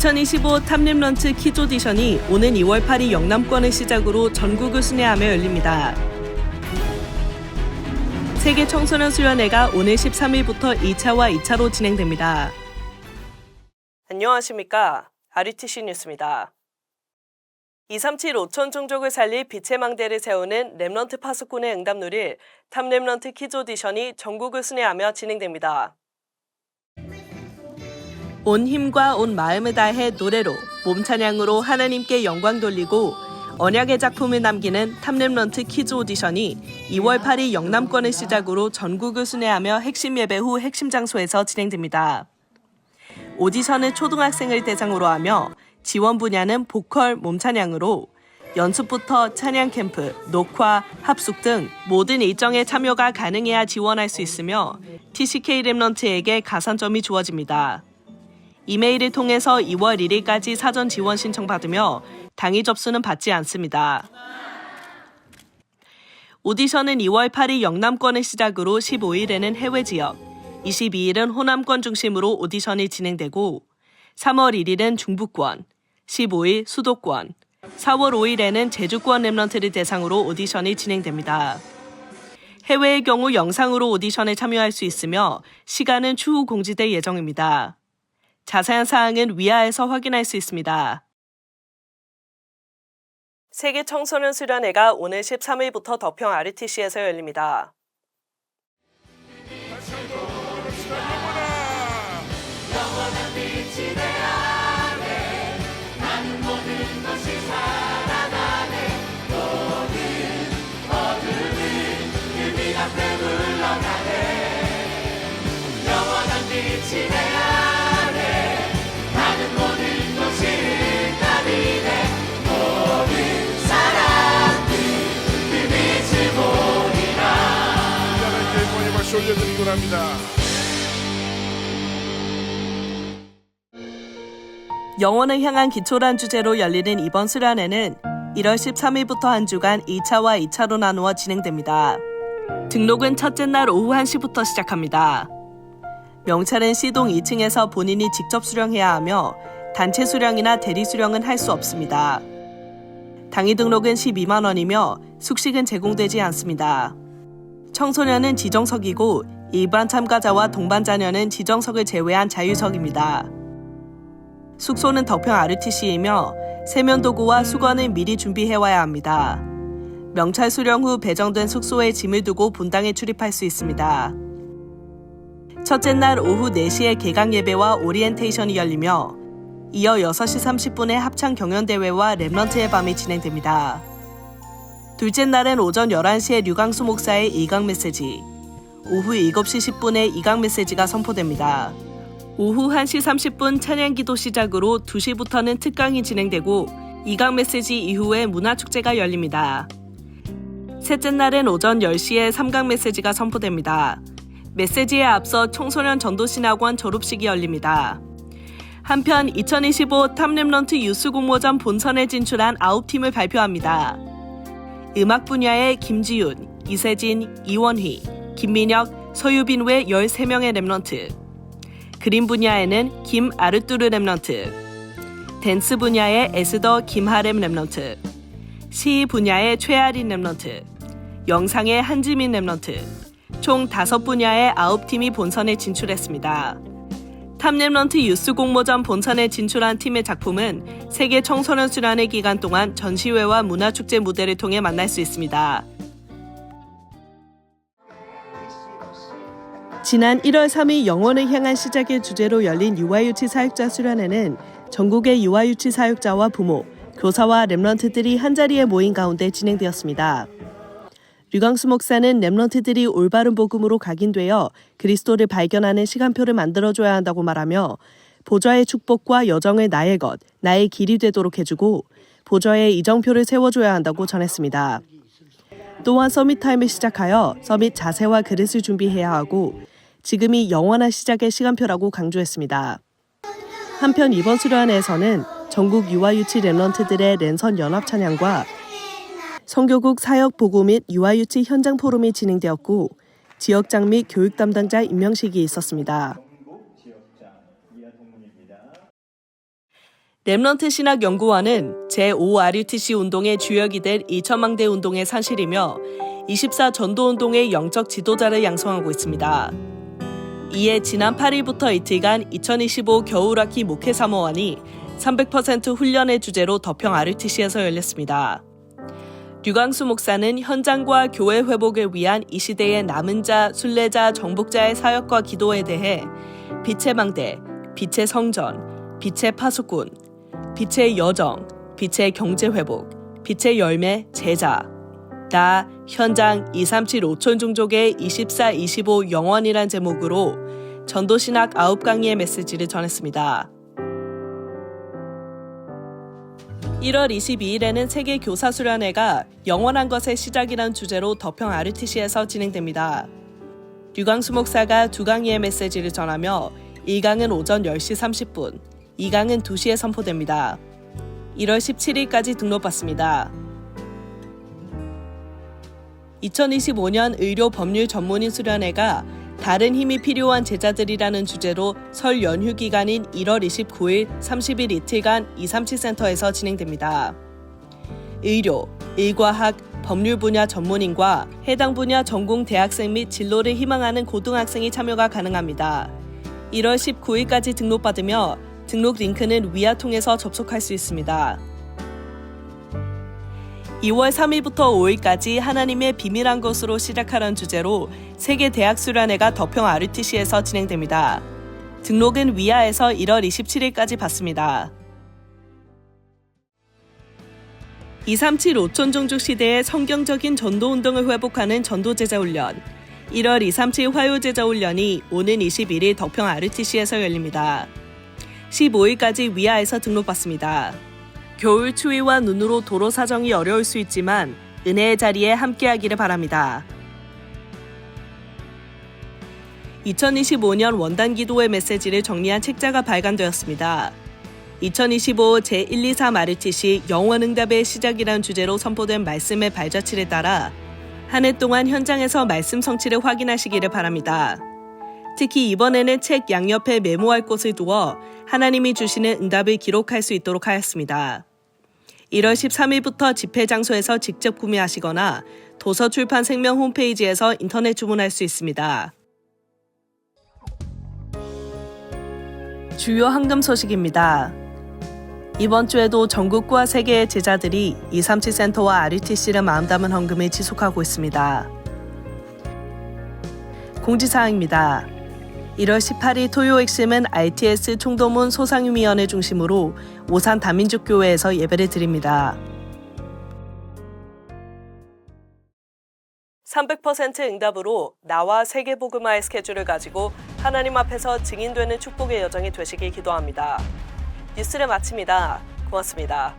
2025 탑랩런치 키즈 오디션이 오는 2월 8일 영남권을 시작으로 전국을 순회하며 열립니다. 세계 청소년 수련회가 오늘 13일부터 1차와 2차로 진행됩니다. 안녕하십니까. RTC 뉴스입니다. 237 5천 종족을 살릴 빛의 망대를 세우는 랩런트 파수꾼의 응답놀이 탑랩런트 키즈 오디션이 전국을 순회하며 진행됩니다. 온 힘과 온 마음을 다해 노래로 몸 찬양으로 하나님께 영광 돌리고 언약의 작품을 남기는 탑랩런트 키즈 오디션이 2월 8일 영남권을 시작으로 전국을 순회하며 핵심 예배 후 핵심 장소에서 진행됩니다. 오디션은 초등학생을 대상으로 하며 지원 분야는 보컬 몸 찬양으로 연습부터 찬양 캠프, 녹화, 합숙 등 모든 일정에 참여가 가능해야 지원할 수 있으며 TCK 랩런트에게 가산점이 주어집니다. 이메일을 통해서 2월 1일까지 사전 지원 신청 받으며 당일 접수는 받지 않습니다. 오디션은 2월 8일 영남권을 시작으로 15일에는 해외 지역, 22일은 호남권 중심으로 오디션이 진행되고 3월 1일은 중부권, 15일 수도권, 4월 5일에는 제주권 랩런트를 대상으로 오디션이 진행됩니다. 해외의 경우 영상으로 오디션에 참여할 수 있으며 시간은 추후 공지될 예정입니다. 자세한 사항은 위아에서 확인할 수 있습니다. 세계 청소년 수련회가 오늘 13일부터 덕평 RTC에서 열립니다. 하나님 원합니다. 영혼을 향한 기초란 주제로 열리는 이번 수련회는 1월 13일부터 한 주간 2차와 2차로 나누어 진행됩니다. 등록은 첫째 날 오후 1시부터 시작합니다. 명찰은 C동 2층에서 본인이 직접 수령해야 하며 단체 수령이나 대리 수령은 할 수 없습니다. 당일 등록은 12만 원이며 숙식은 제공되지 않습니다. 청소년은 지정석이고 일반 참가자와 동반 자녀는 지정석을 제외한 자유석입니다. 숙소는 덕평 RTC이며 세면도구와 수건을 미리 준비해와야 합니다. 명찰 수령 후 배정된 숙소에 짐을 두고 본당에 출입할 수 있습니다. 첫째 날 오후 4시에 개강 예배와 오리엔테이션이 열리며 이어 6시 30분에 합창 경연 대회와 랩런트의 밤이 진행됩니다. 둘째 날은 오전 11시에 류강수 목사의 이강 메시지, 오후 7시 10분에 이강 메시지가 선포됩니다. 오후 1시 30분 찬양 기도 시작으로 2시부터는 특강이 진행되고 이강 메시지 이후에 문화축제가 열립니다. 셋째 날은 오전 10시에 삼강 메시지가 선포됩니다. 메시지에 앞서 청소년 전도신학원 졸업식이 열립니다. 한편 2025 탑랩런트 유스 공모전 본선에 진출한 9팀을 발표합니다. 음악 분야의 김지윤, 이세진, 이원희, 김민혁, 서유빈 외 13명의 랩런트. 그림 분야에는 김 아르뚜르 랩런트. 댄스 분야의 에스더 김하렘 랩런트. 시 분야의 최아린 랩런트. 영상의 한지민 랩런트. 총 5분야의 9팀이 본선에 진출했습니다. 탑랩런트 유스 공모전 본선에 진출한 팀의 작품은 세계 청소년 수련회 기간 동안 전시회와 문화축제 무대를 통해 만날 수 있습니다. 지난 1월 3일 영원을 향한 시작의 주제로 열린 유아유치 사역자 수련회는 전국의 유아유치 사역자와 부모, 교사와 랩런트들이 한자리에 모인 가운데 진행되었습니다. 류광수 목사는 랩런트들이 올바른 복음으로 각인되어 그리스도를 발견하는 시간표를 만들어줘야 한다고 말하며 보좌의 축복과 여정을 나의 것, 나의 길이 되도록 해주고 보좌의 이정표를 세워줘야 한다고 전했습니다. 또한 서밋 타임을 시작하여 서밋 자세와 그릇을 준비해야 하고 지금이 영원한 시작의 시간표라고 강조했습니다. 한편 이번 수련회에서는 전국 유아유치 랩런트들의 랜선 연합 찬양과 성교국 사역 보고 및 유아유치 현장 포럼이 진행되었고 지역장 및 교육 담당자 임명식이 있었습니다. 렘넌트 신학 연구원은 제5RUTC 운동의 주역이 될 2천망대 운동의 사실이며 24 전도 운동의 영적 지도자를 양성하고 있습니다. 이에 지난 8일부터 이틀간 2025 겨울학기 목회 사모원이 300% 훈련의 주제로 덕평 RUTC에서 열렸습니다. 류광수 목사는 현장과 교회 회복을 위한 이 시대의 남은 자, 순례자, 정복자의 사역과 기도에 대해 빛의 망대, 빛의 성전, 빛의 파수꾼, 빛의 여정, 빛의 경제 회복, 빛의 열매, 제자, 나, 현장 237 5천 종족의 24, 25 영원이란 제목으로 전도신학 9강의의 메시지를 전했습니다. 1월 22일에는 세계 교사 수련회가 영원한 것의 시작이란 주제로 덕평 RUTC에서 진행됩니다. 류광수 목사가 두 강의의 메시지를 전하며 1강은 오전 10시 30분, 2강은 2시에 선포됩니다. 1월 17일까지 등록받습니다. 2025년 의료 법률 전문인 수련회가 다른 힘이 필요한 제자들이라는 주제로 설 연휴 기간인 1월 29일, 30일 이틀간 237센터에서 진행됩니다. 의료, 의과학, 법률 분야 전문인과 해당 분야 전공 대학생 및 진로를 희망하는 고등학생이 참여가 가능합니다. 1월 19일까지 등록받으며 등록 링크는 위아 통해서 접속할 수 있습니다. 2월 3일부터 5일까지 하나님의 비밀한 것으로 시작하는 주제로 세계 대학 수련회가 덕평 RUTC에서 진행됩니다. 등록은 위아에서 1월 27일까지 받습니다. 237 5천 종족 시대의 성경적인 전도 운동을 회복하는 전도 제자 훈련. 1월 237 화요 제자 훈련이 오는 21일 덕평 RUTC에서 열립니다. 15일까지 위아에서 등록받습니다. 겨울 추위와 눈으로 도로 사정이 어려울 수 있지만 은혜의 자리에 함께하기를 바랍니다. 2025년 원단 기도의 메시지를 정리한 책자가 발간되었습니다. 2025 제123 RTC 영원 응답의 시작이란 주제로 선포된 말씀의 발자취를 따라 한 해 동안 현장에서 말씀 성취를 확인하시기를 바랍니다. 특히 이번에는 책 양옆에 메모할 곳을 두어 하나님이 주시는 응답을 기록할 수 있도록 하였습니다. 1월 13일부터 집회 장소에서 직접 구매하시거나 도서 출판 생명 홈페이지에서 인터넷 주문할 수 있습니다. 주요 황금 소식입니다. 이번 주에도 전국과 세계의 제자들이 237센터와 RUTC를 마음 담은 헌금을 지속하고 있습니다. 공지사항입니다. 1월 18일 토요 핵심은 RTS 총도문 소상위원회 중심으로 오산 다민족 교회에서 예배를 드립니다. 300% 응답으로 나와 세계 복음화의 스케줄을 가지고 하나님 앞에서 증인되는 축복의 여정이 되시길 기도합니다. 뉴스를 마칩니다. 고맙습니다.